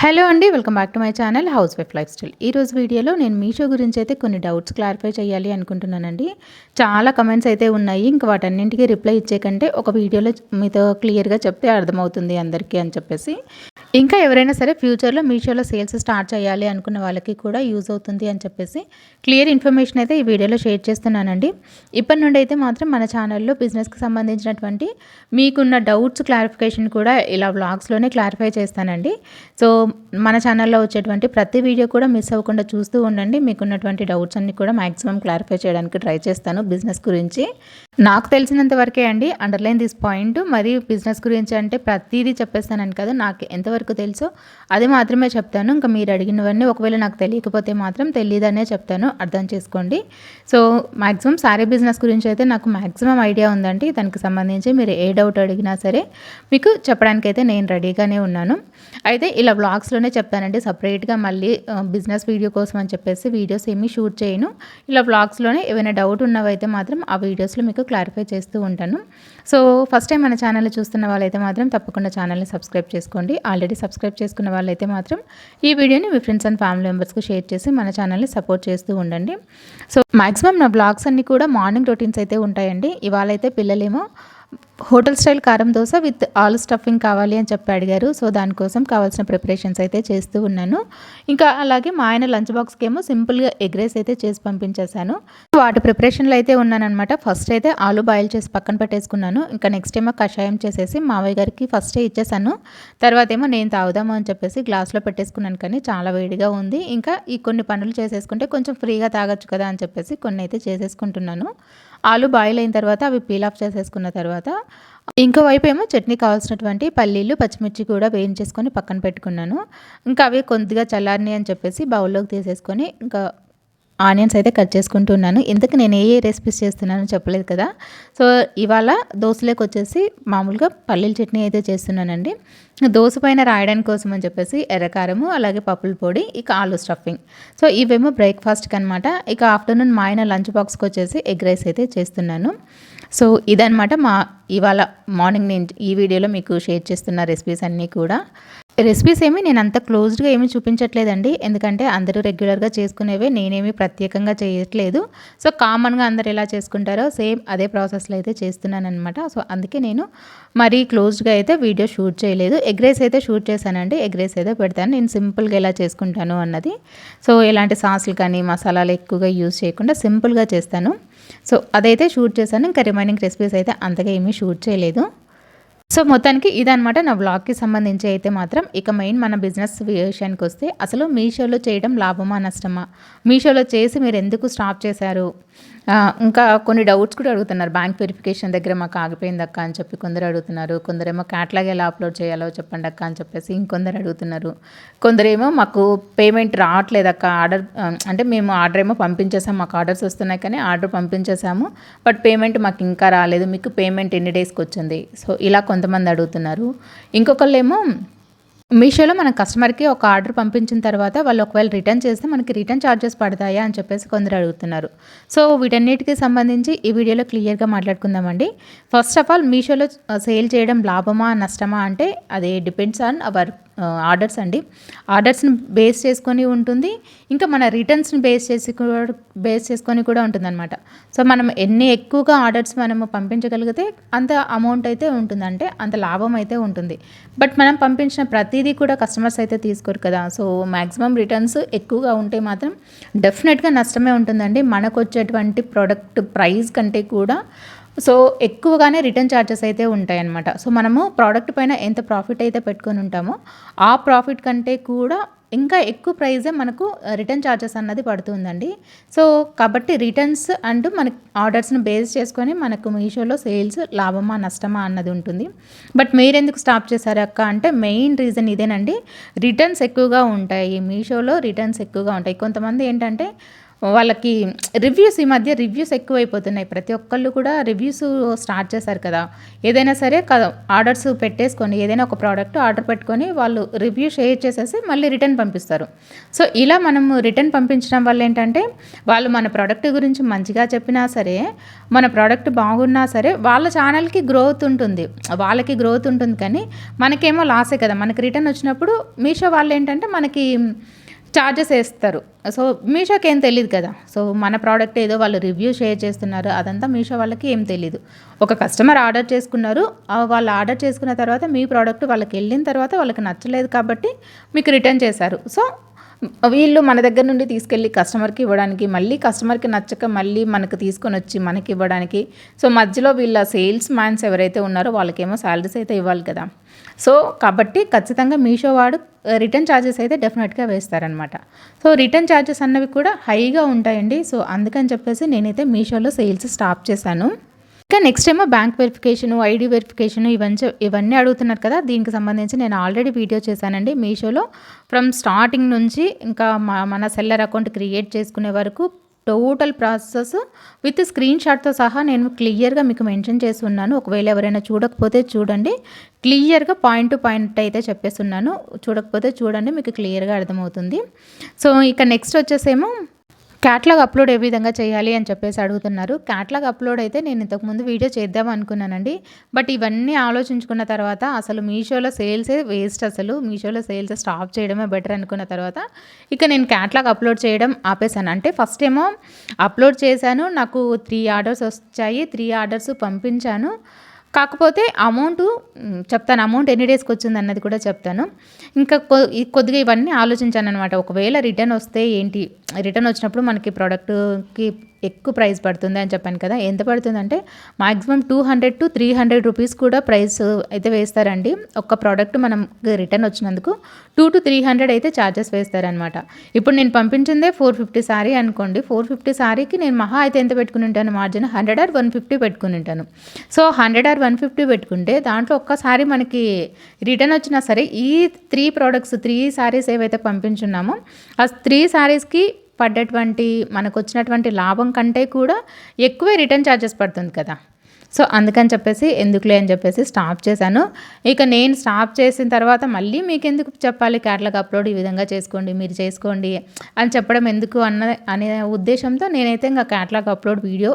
Hello అండి welcome back to my channel housewife lifestyle. ఈరోజు వీడియోలో నేను మీషో గురించి అయితే కొన్ని డౌట్స్ క్లారిఫై చేయాలి అనుకుంటున్నానండి. చాలా కమెంట్స్ అయితే ఉన్నాయి ఇంకా వాటన్నింటికి రిప్లై ఇచ్చే కంటే ఒక వీడియోలో మీతో క్లియర్గా చెప్తే అర్థమవుతుంది అందరికీ అని చెప్పేసి. ఇంకా ఎవరైనా సరే ఫ్యూచర్లో మీషోలో సేల్స్ స్టార్ట్ చేయాలి అనుకున్న వాళ్ళకి కూడా యూజ్ అవుతుంది అని చెప్పేసి క్లియర్ ఇన్ఫర్మేషన్ అయితే ఈ వీడియోలో షేర్ చేస్తున్నానండి. ఇప్పటి నుండి అయితే మాత్రం మన ఛానల్లో బిజినెస్కి సంబంధించినటువంటి మీకున్న డౌట్స్ క్లారిఫికేషన్ కూడా ఇలా వ్లాగ్స్లోనే క్లారిఫై చేస్తానండి. సో మన ఛానల్లో వచ్చేటువంటి ప్రతి వీడియో కూడా మిస్ అవ్వకుండా చూస్తూ ఉండండి. మీకున్నటువంటి డౌట్స్ అన్ని కూడా మ్యాక్సిమం క్లారిఫై చేయడానికి ట్రై చేస్తాను బిజినెస్ గురించి. నాకు తెలిసినంత వరకే అండి అండర్లైన్ దిస్ పాయింట్. మరి బిజినెస్ గురించి అంటే ప్రతిదీ చెప్పేస్తానని కదా నాకు ఎంతవరకు తెలుసో అది మాత్రమే చెప్తాను. ఇంకా మీరు అడిగినవన్నీ ఒకవేళ నాకు తెలియకపోతే మాత్రం తెలియదనే చెప్తాను. అర్థం చేసుకోండి. సో మ్యాక్సిమం శారీ బిజినెస్ గురించి అయితే నాకు మ్యాక్సిమం ఐడియా ఉందండి. దానికి సంబంధించి మీరు ఏ డౌట్ అడిగినా సరే మీకు చెప్పడానికైతే నేను రెడీగానే ఉన్నాను. అయితే ఇలా బ్లాగ్స్లోనే చెప్తానండి. సపరేట్గా మళ్ళీ బిజినెస్ వీడియో కోసం అని చెప్పేసి వీడియోస్ ఏమీ షూట్ చేయను. ఇలా బ్లాగ్స్లోనే ఏమైనా డౌట్ ఉన్నవైతే మాత్రం ఆ వీడియోస్లో మీకు క్లారిఫై చేస్తూ ఉంటాను. సో ఫస్ట్ టైం మన ఛానల్ చూస్తున్న వాళ్ళైతే మాత్రం తప్పకుండా ఛానల్ని సబ్స్క్రైబ్ చేసుకోండి. ఆల్రెడీ సబ్స్క్రైబ్ చేసుకున్న వాళ్ళైతే మాత్రం ఈ వీడియోని మీ ఫ్రెండ్స్ అండ్ ఫ్యామిలీ మెంబర్స్కి షేర్ చేసి మన ఛానల్ని సపోర్ట్ చేస్తూ ఉండండి. సో మాక్సిమం నా బ్లాగ్స్ అన్నీ కూడా మార్నింగ్ రొటీన్స్ అయితే ఉంటాయండి. ఇవాళ అయితే పిల్లలేమో హోటల్ స్టైల్ కారం దోశ విత్ ఆలు స్టఫింగ్ కావాలి అని చెప్పి అడిగారు. సో దానికోసం కావాల్సిన ప్రిపరేషన్స్ అయితే చేస్తూ ఉన్నాను. ఇంకా అలాగే మా ఆయన లంచ్ బాక్స్కి ఏమో సింపుల్గా ఎగ్ రైస్ అయితే చేసి పంపించేశాను. వాటి ప్రిపరేషన్లో అయితే ఉన్నానమాట ఫస్ట్ అయితే ఆలు బాయిల్ చేసి పక్కన పెట్టేసుకున్నాను. ఇంకా నెక్స్ట్ ఏమో కషాయం చేసేసి మావయ్య గారికి ఫస్టే ఇచ్చేసాను తర్వాత ఏమో నేను తాగుదాము అని చెప్పేసి గ్లాస్లో పెట్టేసుకున్నాను కానీ చాలా వేడిగా ఉంది. ఇంకా ఈ కొన్ని పనులు చేసేసుకుంటే కొంచెం ఫ్రీగా తాగొచ్చు కదా అని చెప్పేసి కొన్ని అయితే చేసేసుకుంటున్నాను. ఆలు బాయిల్ అయిన తర్వాత అవి పీల్ ఆఫ్ చేసేసుకున్న తర్వాత ఇంకోవైపు ఏమో చట్నీ కావాల్సినటువంటి పల్లీలు పచ్చిమిర్చి కూడా వేయించేసుకొని పక్కన పెట్టుకున్నాను. ఇంకా అవి కొద్దిగా చల్లారిని అని చెప్పేసి బౌల్లోకి తీసేసుకొని ఇంకా ఆనియన్స్ అయితే కట్ చేసుకుంటున్నాను. ఇంతకు నేను ఏ ఏ రెసిపీస్ చేస్తున్నానో చెప్పలేదు కదా. సో ఇవాళ దోశలోకి వచ్చేసి మామూలుగా పల్లీల చట్నీ అయితే చేస్తున్నానండి. దోశ పైన రాయడానికి కోసం అని చెప్పేసి ఎర్రకారము అలాగే పప్పుల పొడి ఇక ఆలు స్టఫింగ్. సో ఇవేమో బ్రేక్ఫాస్ట్కి అనమాట ఇక ఆఫ్టర్నూన్ మా ఆయన లంచ్ బాక్స్కి వచ్చేసి ఎగ్ రైస్ అయితే చేస్తున్నాను. సో ఇదనమాట మా ఇవాళ మార్నింగ్ నేను ఈ వీడియోలో మీకు షేర్ చేస్తున్న రెసిపీస్ అన్నీ కూడా. రెసిపీస్ ఏమి నేను అంత క్లోజ్డ్గా ఏమీ చూపించట్లేదండి. ఎందుకంటే అందరూ రెగ్యులర్గా చేసుకునేవే నేనేమి ప్రత్యేకంగా చేయట్లేదు. సో కామన్గా అందరు ఎలా చేసుకుంటారో సేమ్ అదే ప్రాసెస్లో అయితే చేస్తున్నాను అనమాట సో అందుకే నేను మరీ క్లోజ్డ్గా అయితే వీడియో షూట్ చేయలేదు. ఎగ్ రైస్ అయితే షూట్ చేశానండి. ఎగ్ రైస్ అయితే పెడతాను. నేను సింపుల్గా ఎలా చేసుకుంటాను అన్నది. సో ఎలాంటి సాసులు కానీ మసాలాలు ఎక్కువగా యూజ్ చేయకుండా సింపుల్గా చేస్తాను. సో అదైతే షూట్ చేశాను. ఇంకా రిమైనింగ్ రెసిపీస్ అయితే అంతగా ఏమీ షూట్ చేయలేదు. సో మొత్తానికి ఇదనమాట నా బ్లాగ్కి సంబంధించి అయితే మాత్రం ఇక మెయిన్ మన బిజినెస్ విషయానికి వస్తే అసలు మీషోలో చేయడం లాభమా నష్టమా? మీషోలో చేసి మీరు ఎందుకు స్టాప్ చేశారు? ఇంకా కొన్ని డౌట్స్ కూడా అడుగుతున్నారు. బ్యాంక్ వెరిఫికేషన్ దగ్గర మాకు ఆగిపోయింది అక్క అని చెప్పి కొందరు అడుగుతున్నారు. కొందరేమో క్యాట్లాగ్ ఎలా అప్లోడ్ చేయాలో చెప్పండి అక్క అని చెప్పేసి ఇంకొందరు అడుగుతున్నారు. కొందరేమో మాకు పేమెంట్ రావట్లేదు అక్క. ఆర్డర్ అంటే మేము ఆర్డర్ ఏమో పంపించేసాము మాకు ఆర్డర్స్ వస్తున్నాయి కానీ ఆర్డర్ పంపించేసాము. బట్ పేమెంట్ మాకు ఇంకా రాలేదు. మీకు పేమెంట్ ఎన్ని డేస్కి వచ్చింది? సో ఇలా కొంతమంది అడుగుతున్నారు. ఇంకొకళ్ళేమో మీషోలో మన కస్టమర్కి ఒక ఆర్డర్ పంపించిన తర్వాత వాళ్ళు ఒకవేళ రిటర్న్ చేస్తే మనకి రిటర్న్ ఛార్జెస్ పడతాయా అని చెప్పేసి కొందరు అడుగుతున్నారు. సో వీటన్నిటికి సంబంధించి ఈ వీడియోలో క్లియర్గా మాట్లాడుకుందామండి. ఫస్ట్ ఆఫ్ ఆల్ మీషోలో సేల్ చేయడం లాభమా నష్టమా అంటే అది డిపెండ్స్ ఆన్ అవర్ ఆర్డర్స్ అండి. ఆర్డర్స్ని బేస్ చేసుకొని ఉంటుంది. ఇంకా మన రిటర్న్స్ని బేస్ చేసి కూడా బేస్ చేసుకొని కూడా ఉంటుంది అనమాట సో మనం ఎన్ని ఎక్కువగా ఆర్డర్స్ మనము పంపించగలిగితే అంత అమౌంట్ అయితే ఉంటుందంటే అంత లాభం అయితే ఉంటుంది. బట్ మనం పంపించిన ప్రతిదీ కూడా కస్టమర్స్ అయితే తీసుకోరు కదా. సో మ్యాక్సిమం రిటర్న్స్ ఎక్కువగా ఉంటే మాత్రం డెఫినెట్గా నష్టమే ఉంటుందండి. మనకు వచ్చేటువంటి ప్రోడక్ట్ ప్రైస్ కంటే కూడా సో ఎక్కువగానే రిటర్న్ ఛార్జెస్ అయితే ఉంటాయన్నమాట. సో మనము ప్రోడక్ట్ పైన ఎంత ప్రాఫిట్ అయితే పెట్టుకొని ఉంటామో ఆ ప్రాఫిట్ కంటే కూడా ఇంకా ఎక్కువ ప్రైజే మనకు రిటర్న్ ఛార్జెస్ అన్నది పడుతుందండి. సో కాబట్టి రిటర్న్స్ అంటూ మన ఆర్డర్స్ని బేస్ చేసుకొని మనకు మీషోలో సేల్స్ లాభమా నష్టమా అన్నది ఉంటుంది. బట్ మీరెందుకు స్టాప్ చేశారు అక్క అంటే మెయిన్ రీజన్ ఇదేనండి. రిటర్న్స్ ఎక్కువగా ఉంటాయి. మీషోలో రిటర్న్స్ ఎక్కువగా ఉంటాయి. కొంతమంది ఏంటంటే వాళ్ళకి రివ్యూస్ ఈ మధ్య రివ్యూస్ ఎక్కువైపోతున్నాయి. ప్రతి ఒక్కళ్ళు కూడా రివ్యూస్ స్టార్ట్ చేశారు కదా. ఏదైనా సరే ఆర్డర్స్ పెట్టేసుకొని ఏదైనా ఒక ప్రోడక్ట్ ఆర్డర్ పెట్టుకొని వాళ్ళు రివ్యూ షేర్ చేసేసి మళ్ళీ రిటర్న్ పంపిస్తారు. సో ఇలా మనము రిటర్న్ పంపించడం వల్ల ఏంటంటే వాళ్ళు మన ప్రోడక్ట్ గురించి మంచిగా చెప్పినా సరే మన ప్రోడక్ట్ బాగున్నా సరే వాళ్ళ ఛానల్కి గ్రోత్ ఉంటుంది. వాళ్ళకి గ్రోత్ ఉంటుంది కానీ మనకేమో లాసే కదా. మనకి రిటర్న్ వచ్చినప్పుడు మీషో వాళ్ళు ఏంటంటే మనకి ఛార్జెస్ వేస్తారు. సో మీషోకి ఏం తెలియదు కదా. సో మన ప్రోడక్ట్ ఏదో వాళ్ళు రివ్యూ షేర్ చేస్తున్నారు. అదంతా మీషో వాళ్ళకి ఏం తెలియదు ఒక కస్టమర్ ఆర్డర్ చేసుకున్నారు. వాళ్ళు ఆర్డర్ చేసుకున్న తర్వాత మీ ప్రోడక్ట్ వాళ్ళకి వెళ్ళిన తర్వాత వాళ్ళకి నచ్చలేదు కాబట్టి మీకు రిటర్న్ చేశారు. సో వీళ్ళు మన దగ్గర నుండి తీసుకెళ్ళి కస్టమర్కి ఇవ్వడానికి మళ్ళీ కస్టమర్కి నచ్చక మళ్ళీ మనకు తీసుకొని వచ్చి మనకి ఇవ్వడానికి. సో మధ్యలో వీళ్ళ సేల్స్ మ్యాన్స్ ఎవరైతే ఉన్నారో వాళ్ళకేమో శాలరీస్ అయితే ఇవ్వాలి కదా. సో కాబట్టి ఖచ్చితంగా మీషో వాడు రిటర్న్ ఛార్జెస్ అయితే డెఫినెట్గా వేస్తారనమాట. సో రిటర్న్ ఛార్జెస్ అన్నవి కూడా హైగా ఉంటాయండి. సో అందుకని చెప్పేసి నేనైతే మీషోలో సేల్స్ స్టాప్ చేశాను. ఇంకా నెక్స్ట్ ఏమో బ్యాంక్ వెరిఫికేషన్ ఐడి వెరిఫికేషన్ ఇవన్నీ ఇవన్నీ అడుగుతున్నారు కదా. దీనికి సంబంధించి నేను ఆల్రెడీ వీడియో చేశానండి మీషోలో. ఫ్రమ్ స్టార్టింగ్ నుంచి ఇంకా మన సెల్లర్ అకౌంట్ క్రియేట్ చేసుకునే వరకు టోటల్ ప్రాసెస్ విత్ స్క్రీన్ షాట్తో సహా నేను క్లియర్గా మీకు మెన్షన్ చేసి ఉన్నాను ఒకవేళ ఎవరైనా చూడకపోతే చూడండి. క్లియర్గా పాయింట్ టు పాయింట్ అయితే చెప్పేస్తున్నాను. చూడకపోతే చూడండి మీకు క్లియర్గా అర్థమవుతుంది. సో ఇక నెక్స్ట్ వచ్చేసేమో క్యాట్లాగ్ అప్లోడ్ ఏ విధంగా చేయాలి అని చెప్పేసి అడుగుతున్నారు. క్యాట్లాగ్ అప్లోడ్ అయితే నేను ఇంతకుముందు వీడియో చేద్దాం అనుకున్నానండి. బట్ ఇవన్నీ ఆలోచించుకున్న తర్వాత అసలు మీషోలో సేల్సే వేస్ట్ అసలు. మీషోలో సేల్స్ స్టాప్ చేయడమే బెటర్ అనుకున్న తర్వాత ఇక నేను క్యాట్లాగ్ అప్లోడ్ చేయడం ఆపేశాను. అంటే ఫస్ట్ ఏమో అప్లోడ్ చేశాను. నాకు త్రీ ఆర్డర్స్ వచ్చాయి. త్రీ ఆర్డర్స్ పంపించాను. కాకపోతే అమౌంట్ చెప్తాను అమౌంట్ ఎన్ని డేస్కి వచ్చింది అన్నది కూడా చెప్తాను. ఇంకా కొద్దిగా ఇవన్నీ ఆలోచించాను అనమాట ఒకవేళ రిటర్న్ వస్తే ఏంటి? రిటర్న్ వచ్చినప్పుడు మనకి ప్రోడక్ట్కి ఎక్కువ ప్రైస్ పడుతుంది అని చెప్పాను కదా. ఎంత పడుతుందంటే maximum two hundred to three hundred rupees కూడా ప్రైస్ అయితే వేస్తారండి. ఒక్క ప్రోడక్ట్ మనం రిటర్న్ వచ్చినందుకు టూ టు త్రీ హండ్రెడ్ అయితే ఛార్జెస్ వేస్తారనమాట ఇప్పుడు నేను పంపించిందే ఫోర్ ఫిఫ్టీ సారీ అనుకోండి. ఫోర్ ఫిఫ్టీ సారీకి నేను మహా అయితే ఎంత పెట్టుకుని ఉంటాను? Margin hundred or one fifty పెట్టుకుని ఉంటాను. So hundred or one fifty పెట్టుకుంటే దాంట్లో ఒక్కసారి మనకి రిటర్న్ వచ్చినా సరే ఈ త్రీ ప్రోడక్ట్స్ త్రీ సారీస్ ఏవైతే పంపించున్నామో ఆ త్రీ సారీస్కి పడ్డటువంటి మనకు వచ్చినటువంటి లాభం కంటే కూడా ఎక్కువే రిటర్న్ ఛార్జెస్ పడుతుంది కదా. సో అందుకని చెప్పేసి ఎందుకులే అని చెప్పేసి స్టాప్ చేశాను. ఇక నేను స్టాప్ చేసిన తర్వాత మళ్ళీ మీకు ఎందుకు చెప్పాలి? క్యాట్లాగ్ అప్లోడ్ ఈ విధంగా చేసుకోండి మీరు చేసుకోండి అని చెప్పడం ఎందుకు అన్న అనే ఉద్దేశంతో నేనైతే ఇంకా క్యాట్లాగ్ అప్లోడ్ వీడియో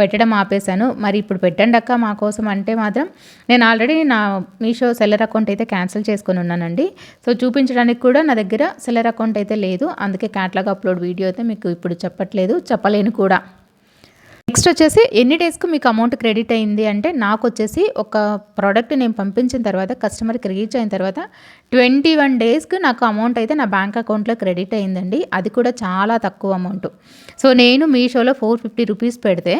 పెట్టడం ఆపేశాను. మరి ఇప్పుడు పెట్టండి అక్క మా కోసం అంటే మాత్రం నేను ఆల్రెడీ నా మీషో సెల్లర్ అకౌంట్ అయితే క్యాన్సిల్ చేసుకొని ఉన్నానండి. సో చూపించడానికి కూడా నా దగ్గర సెల్లర్ అకౌంట్ అయితే లేదు. అందుకే క్యాట్లాగ్ అప్లోడ్ వీడియో అయితే మీకు ఇప్పుడు చెప్పట్లేదు చెప్పలేను కూడా. నెక్స్ట్ వచ్చేసి ఎన్ని డేస్కి మీకు అమౌంట్ క్రెడిట్ అయింది అంటే నాకు వచ్చేసి ఒక ప్రోడక్ట్ నేను పంపించిన తర్వాత కస్టమర్కి రీచ్ అయిన తర్వాత ట్వంటీ వన్ డేస్కి నాకు అమౌంట్ అయితే నా బ్యాంక్ అకౌంట్లో క్రెడిట్ అయిందండి. అది కూడా చాలా తక్కువ అమౌంట్. సో నేను మీషోలో ఫోర్ ఫిఫ్టీ రూపీస్ పెడితే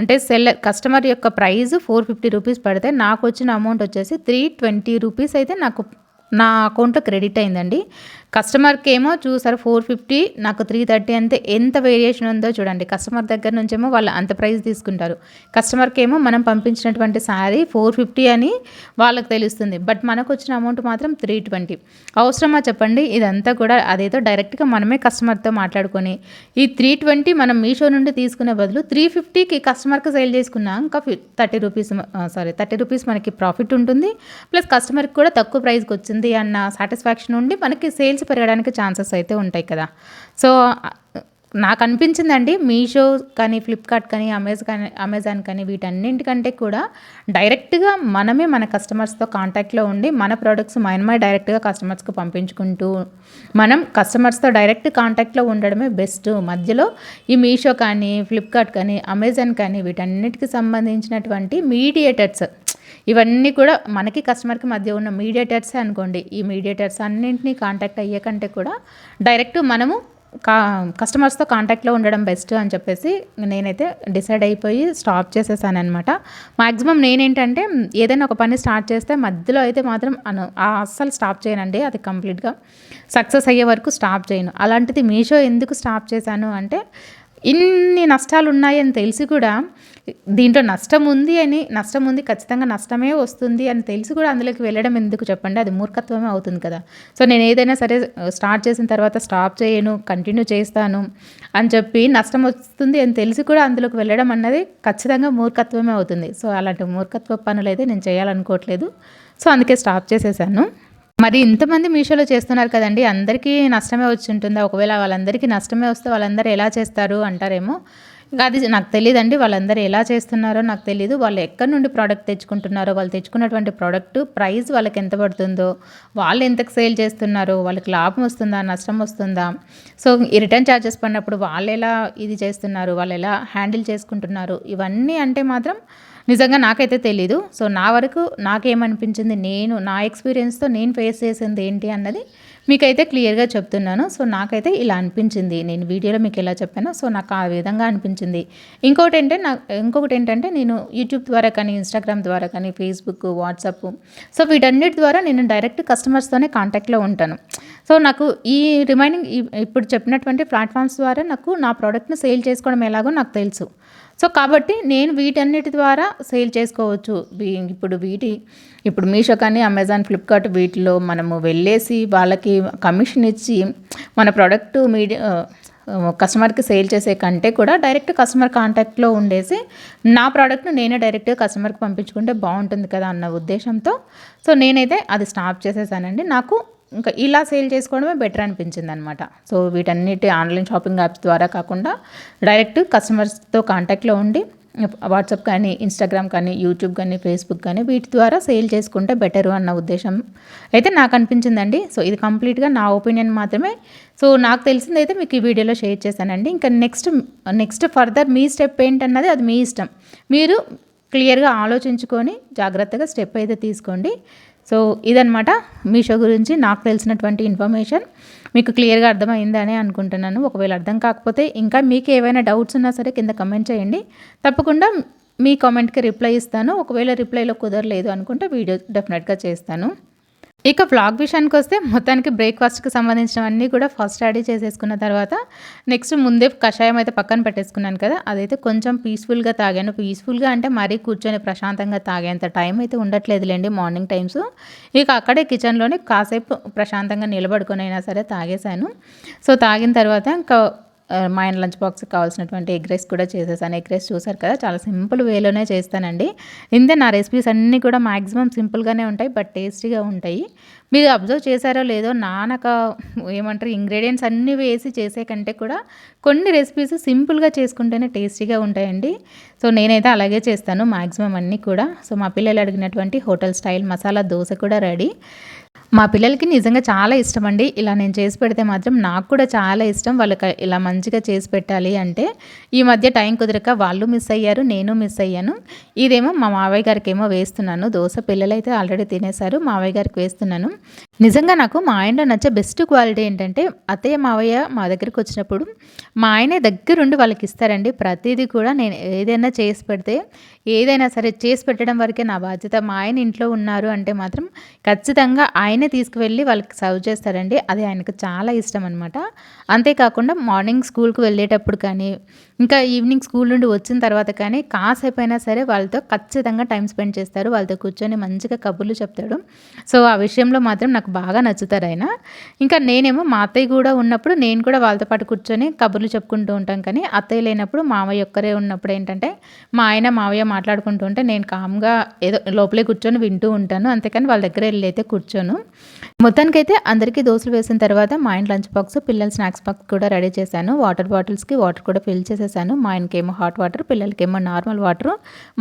అంటే సెల్లర్ కస్టమర్ యొక్క ప్రైస్ ఫోర్ ఫిఫ్టీ రూపీస్ పెడితే నాకు వచ్చిన అమౌంట్ వచ్చేసి త్రీ ట్వంటీ రూపీస్ అయితే నాకు నా అకౌంట్లో క్రెడిట్ అయిందండి. కస్టమర్కి ఏమో చూసారు ఫోర్ ఫిఫ్టీ నాకు త్రీ థర్టీ అంతే ఎంత వేరియేషన్ ఉందో చూడండి. కస్టమర్ దగ్గర నుంచేమో వాళ్ళు అంత ప్రైస్ తీసుకుంటారు. కస్టమర్కి ఏమో మనం పంపించినటువంటి శారీ ఫోర్ ఫిఫ్టీ అని వాళ్ళకి తెలుస్తుంది. బట్ మనకు వచ్చిన అమౌంట్ మాత్రం త్రీ ట్వంటీ. అవసరమా చెప్పండి? ఇదంతా కూడా అదేదో డైరెక్ట్గా మనమే కస్టమర్తో మాట్లాడుకొని ఈ త్రీ ట్వంటీ మనం మీషో నుండి తీసుకునే బదులు త్రీ ఫిఫ్టీకి కస్టమర్కి సేల్ చేసుకున్నా ఇంకా thirty rupees sorry thirty rupees మనకి ప్రాఫిట్ ఉంటుంది. ప్లస్ కస్టమర్కి కూడా తక్కువ ప్రైస్కి వచ్చింది అన్న సాటిస్ఫాక్షన్ ఉండి మనకి సేల్స్ సేల్స్ పెరగడానికి ఛాన్సెస్ అయితే ఉంటాయి కదా. సో నాకు అనిపించిందండి మీషో కానీ ఫ్లిప్కార్ట్ కానీ అమెజాన్ కానీ అమెజాన్ కానీ వీటన్నింటికంటే కూడా డైరెక్ట్గా మనమే మన కస్టమర్స్తో కాంటాక్ట్లో ఉండి మన ప్రోడక్ట్స్ మనమే డైరెక్ట్గా కస్టమర్స్కి పంపించుకుంటూ మనం కస్టమర్స్తో డైరెక్ట్ కాంటాక్ట్లో ఉండడమే బెస్ట్ మధ్యలో ఈ మీషో కానీ ఫ్లిప్కార్ట్ కానీ అమెజాన్ కానీ వీటన్నిటికి సంబంధించినటువంటి మీడియేటర్స్ ఇవన్నీ కూడా మనకి కస్టమర్కి మధ్య ఉన్న మీడియేటర్సే అనుకోండి. ఈ మీడియేటర్స్ అన్నింటినీ కాంటాక్ట్ అయ్యే కంటే కూడా డైరెక్ట్ మనము కా కస్టమర్స్తో కాంటాక్ట్లో ఉండడం బెస్ట్ అని చెప్పేసి నేనైతే డిసైడ్ అయిపోయి స్టాప్ చేసేసాను అనమాట మ్యాక్సిమం నేనేంటంటే ఏదైనా ఒక పని స్టార్ట్ చేస్తే మధ్యలో అయితే మాత్రం అను అస్సలు స్టాప్ చేయనండి. అది కంప్లీట్గా సక్సెస్ అయ్యే వరకు స్టాప్ చేయను. అలాంటిది మీషో ఎందుకు స్టాప్ చేశాను అంటే ఇన్ని నష్టాలు ఉన్నాయని తెలిసి కూడా దీంట్లో నష్టం ఉంది అని నష్టం ఉంది ఖచ్చితంగా నష్టమే వస్తుంది అని తెలిసి కూడా అందులోకి వెళ్ళడం ఎందుకు చెప్పండి? అది మూర్ఖత్వమే అవుతుంది కదా. సో నేను ఏదైనా సరే స్టార్ట్ చేసిన తర్వాత స్టాప్ చేయను కంటిన్యూ చేస్తాను అని చెప్పి నష్టం వస్తుంది అని తెలిసి కూడా అందులోకి వెళ్ళడం అన్నది ఖచ్చితంగా మూర్ఖత్వమే అవుతుంది. సో అలాంటి మూర్ఖత్వ పనులు అయితే నేను చేయాలనుకోవట్లేదు. సో అందుకే స్టాప్ చేసేసాను. మరి ఇంతమంది మీషోలో చేస్తున్నారు కదండి అందరికీ నష్టమే వచ్చి ఉంటుందా ఒకవేళ వాళ్ళందరికీ నష్టమే వస్తే వాళ్ళందరూ ఎలా చేస్తారు అంటారేమో? అది నాకు తెలియదండి వాళ్ళందరూ ఎలా చేస్తున్నారో నాకు తెలియదు వాళ్ళు ఎక్కడి నుండి ప్రోడక్ట్ తెచ్చుకుంటున్నారో వాళ్ళు తెచ్చుకున్నటువంటి ప్రోడక్ట్ ప్రైస్ వాళ్ళకి ఎంత పడుతుందో వాళ్ళు ఎంతకు సేల్ చేస్తున్నారో వాళ్ళకి లాభం వస్తుందా నష్టం వస్తుందా? సో ఈ రిటర్న్ ఛార్జెస్ పడినప్పుడు వాళ్ళు ఎలా ఇది చేస్తున్నారు వాళ్ళు ఎలా హ్యాండిల్ చేసుకుంటున్నారు? ఇవన్నీ అంటే మాత్రం నిజంగా నాకైతే తెలీదు. సో నా వరకు నాకేమనిపించింది నేను నా ఎక్స్పీరియన్స్తో నేను ఫేస్ చేసింది ఏంటి అన్నది మీకైతే క్లియర్గా చెప్తున్నాను. సో నాకైతే ఇలా అనిపించింది. నేను వీడియోలో మీకు ఎలా చెప్పానో సో నాకు ఆ విధంగా అనిపించింది. ఇంకోటి ఏంటంటే నా ఇంకొకటి ఏంటంటే నేను యూట్యూబ్ ద్వారా కానీ ఇన్స్టాగ్రామ్ ద్వారా కానీ ఫేస్బుక్ వాట్సాప్ సో వీటన్నిటి ద్వారా నేను డైరెక్ట్ కస్టమర్స్తోనే కాంటాక్ట్లో ఉంటాను. సో నాకు ఈ రిమైనింగ్ ఇప్పుడు చెప్పినటువంటి ప్లాట్ఫామ్స్ ద్వారా నాకు నా ప్రోడక్ట్ని సేల్ చేసుకోవడం ఎలాగో నాకు తెలుసు. సో కాబట్టి నేను వీటన్నిటి ద్వారా సేల్ చేసుకోవచ్చు. ఇప్పుడు వీటి ఇప్పుడు మీషో కానీ అమెజాన్ ఫ్లిప్కార్ట్ వీటిలో మనము వెళ్ళేసి వాళ్ళకి కమిషన్ ఇచ్చి మన ప్రోడక్ట్ మీడియా కస్టమర్కి సేల్ చేసే కంటే కూడా డైరెక్ట్ కస్టమర్ కాంటాక్ట్లో ఉండేసి నా ప్రోడక్ట్ను నేనే డైరెక్ట్గా కస్టమర్కి పంపించుకుంటే బాగుంటుంది కదా అన్న ఉద్దేశంతో. సో నేనైతే అది స్టాప్ చేసేసానండి. నాకు ఇంకా ఇలా సేల్ చేసుకోవడమే బెటర్ అనిపించింది అనమాట సో వీటన్నిటి ఆన్లైన్ షాపింగ్ యాప్స్ ద్వారా కాకుండా డైరెక్ట్ కస్టమర్స్తో కాంటాక్ట్లో ఉండి వాట్సాప్ కానీ ఇన్స్టాగ్రామ్ కానీ యూట్యూబ్ కానీ ఫేస్బుక్ కానీ వీటి ద్వారా సేల్ చేసుకుంటే బెటరు అన్న ఉద్దేశం అయితే నాకు అనిపించిందండి. సో ఇది కంప్లీట్గా నా ఒపీనియన్ మాత్రమే. సో నాకు తెలిసింది అయితే మీకు ఈ వీడియోలో షేర్ చేశానండి. ఇంకా నెక్స్ట్ నెక్స్ట్ ఫర్దర్ మీ స్టెప్ ఏంటన్నది అది మీ ఇష్టం. మీరు క్లియర్గా ఆలోచించుకొని జాగ్రత్తగా స్టెప్ అయితే తీసుకోండి. సో ఇదనమాట మీషో గురించి నాకు తెలిసినటువంటి ఇన్ఫర్మేషన్. మీకు క్లియర్గా అర్థమైందని అనుకుంటున్నాను. ఒకవేళ అర్థం కాకపోతే ఇంకా మీకు ఏవైనా డౌట్స్ ఉన్నా సరే కింద కమెంట్ చేయండి. తప్పకుండా మీ కామెంట్కి రిప్లై ఇస్తాను. ఒకవేళ రిప్లైలో కుదరలేదు అనుకుంటే వీడియో డెఫినెట్గా చేస్తాను. ఇక వ్లాగ్ విషయానికి వస్తే మొత్తానికి బ్రేక్ఫాస్ట్కి సంబంధించినవన్నీ కూడా ఫస్ట్ రెడీ చేసేసుకున్న తర్వాత నెక్స్ట్ ముందే కషాయం అయితే పక్కన పెట్టేసుకున్నాను కదా అదైతే కొంచెం పీస్ఫుల్గా తాగాను. పీస్ఫుల్గా అంటే మరీ కూర్చొని ప్రశాంతంగా తాగేంత టైం అయితే ఉండట్లేదులేండి మార్నింగ్ టైమ్స్. ఇక అక్కడే కిచెన్లోనే కాసేపు ప్రశాంతంగా నిలబడుకొని అయినా సరే తాగేశాను. సో తాగిన తర్వాత ఇంకా మా ఆయన లంచ్ బాక్స్కి కావాల్సినటువంటి ఎగ్ రైస్ కూడా చేసేసాను. ఎగ్ రైస్ చూసారు కదా చాలా సింపుల్ వేలోనే చేస్తానండి. ఇంతే నా రెసిపీస్ అన్నీ కూడా మ్యాక్సిమం సింపుల్గానే ఉంటాయి బట్ టేస్టీగా ఉంటాయి. మీరు అబ్జర్వ్ చేశారో లేదో నానక ఏమంటారు ఇంగ్రీడియంట్స్ అన్నీ వేసి చేసే కంటే కూడా కొన్ని రెసిపీస్ సింపుల్గా చేసుకుంటేనే టేస్టీగా ఉంటాయండి. సో నేనైతే అలాగే చేస్తాను మ్యాక్సిమం అన్నీ కూడా. సో మా పిల్లలు అడిగినటువంటి హోటల్ స్టైల్ మసాలా దోశ కూడా రెడీ. మా పిల్లలకి నిజంగా చాలా ఇష్టం అండి ఇలా నేను చేసి పెడితే మాత్రం నాకు కూడా చాలా ఇష్టం. వాళ్ళకి ఇలా మంచిగా చేసి పెట్టాలి అంటే ఈ మధ్య టైం కుదరక వాళ్ళు మిస్ అయ్యారు నేను మిస్ అయ్యాను. ఇదేమో మా మావయ్య గారికి ఏమో వేస్తున్నాను. దోశ పిల్లలైతే ఆల్రెడీ తినేశారు మావయ్య గారికి వేస్తున్నాను. నిజంగా నాకు మా ఆయనలో నచ్చే బెస్ట్ క్వాలిటీ ఏంటంటే అత్తయ్య మావయ్య మా దగ్గరికి వచ్చినప్పుడు మా ఆయనే దగ్గరుండి వాళ్ళకి ఇస్తారండి. ప్రతిదీ కూడా నేను ఏదైనా చేసి పెడితే ఏదైనా సరే చేసి పెట్టడం వరకే నా బాధ్యత. మా ఆయన ఇంట్లో ఉన్నారు అంటే మాత్రం ఖచ్చితంగా ఆయనే తీసుకువెళ్ళి వాళ్ళకి సర్వ్ చేస్తారండి. అది ఆయనకు చాలా ఇష్టం అనమాట అంతేకాకుండా మార్నింగ్ స్కూల్కి వెళ్ళేటప్పుడు కానీ ఇంకా ఈవినింగ్ స్కూల్ నుండి వచ్చిన తర్వాత కానీ కాసేపు అయినా సరే వాళ్ళతో ఖచ్చితంగా టైం స్పెండ్ చేస్తారు. వాళ్ళతో కూర్చొని మంచిగా కబుర్లు చెప్తాడు. సో ఆ విషయంలో మాత్రం నాకు బాగా నచ్చుతారు ఆయన. ఇంకా నేనేమో మా అత్తయ్య కూడా ఉన్నప్పుడు నేను కూడా వాళ్ళతో పాటు కూర్చొని కబుర్లు చెప్పుకుంటూ ఉంటాం కానీ అత్తయ్య లేనప్పుడు మావయ్య ఒక్కరే ఉన్నప్పుడు ఏంటంటే మా ఆయన మావయ్య మాట్లాడుకుంటూ ఉంటే నేను కామ్గా ఏదో లోపలే కూర్చొని వింటూ ఉంటాను. అంతేకాని వాళ్ళ దగ్గర వెళ్ళి అయితే కూర్చోను. మొత్తానికైతే అందరికీ దోశలు వేసిన తర్వాత మా ఆయన లంచ్ బాక్స్ పిల్లల స్నాక్స్ బాక్స్ కూడా రెడీ చేశాను. వాటర్ బాటిల్స్కి వాటర్ కూడా ఫిల్ చేసేసాను. మా ఆయనకేమో హాట్ వాటర్ పిల్లలకేమో నార్మల్ వాటర్.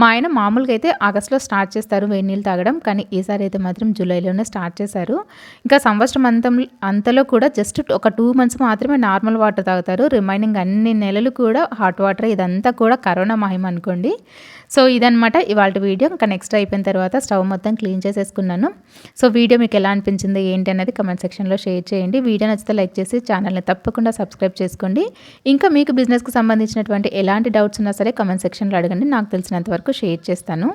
మా ఆయన మామూలుగా అయితే ఆగస్ట్లో స్టార్ట్ చేస్తారు వేడి నీళ్ళు తాగడం కానీ ఈసారి అయితే మాత్రం జూలైలోనే స్టార్ట్ చేశారు. ఇంకా సంవత్సరం అంతం అంతలో కూడా జస్ట్ ఒక టూ మంత్స్ మాత్రమే నార్మల్ వాటర్ తాగుతారు. రిమైనింగ్ అన్ని నెలలు కూడా హాట్ వాటర్ ఇదంతా కూడా కరోనా మహిమ అనుకోండి. సో ఇదనమాట ఇవాళ వీడియో. ఇంకా నెక్స్ట్ అయిపోయిన తర్వాత స్టవ్ మొత్తం క్లీన్ చేసేసుకున్నాను. సో వీడియో మీకు ఎలా అనిపించింది ఏంటి అనేది కమెంట్ సెక్షన్లో షేర్ చేయండి. వీడియో నచ్చితే లైక్ చేసి ఛానల్ని తప్పకుండా సబ్స్క్రైబ్ చేసుకోండి. ఇంకా మీకు బిజినెస్కి సంబంధించినటువంటి ఎలాంటి డౌట్స్ ఉన్నా సరే కమెంట్ సెక్షన్లో అడగండి. నాకు తెలిసినంత వరకు షేర్ చేస్తాను.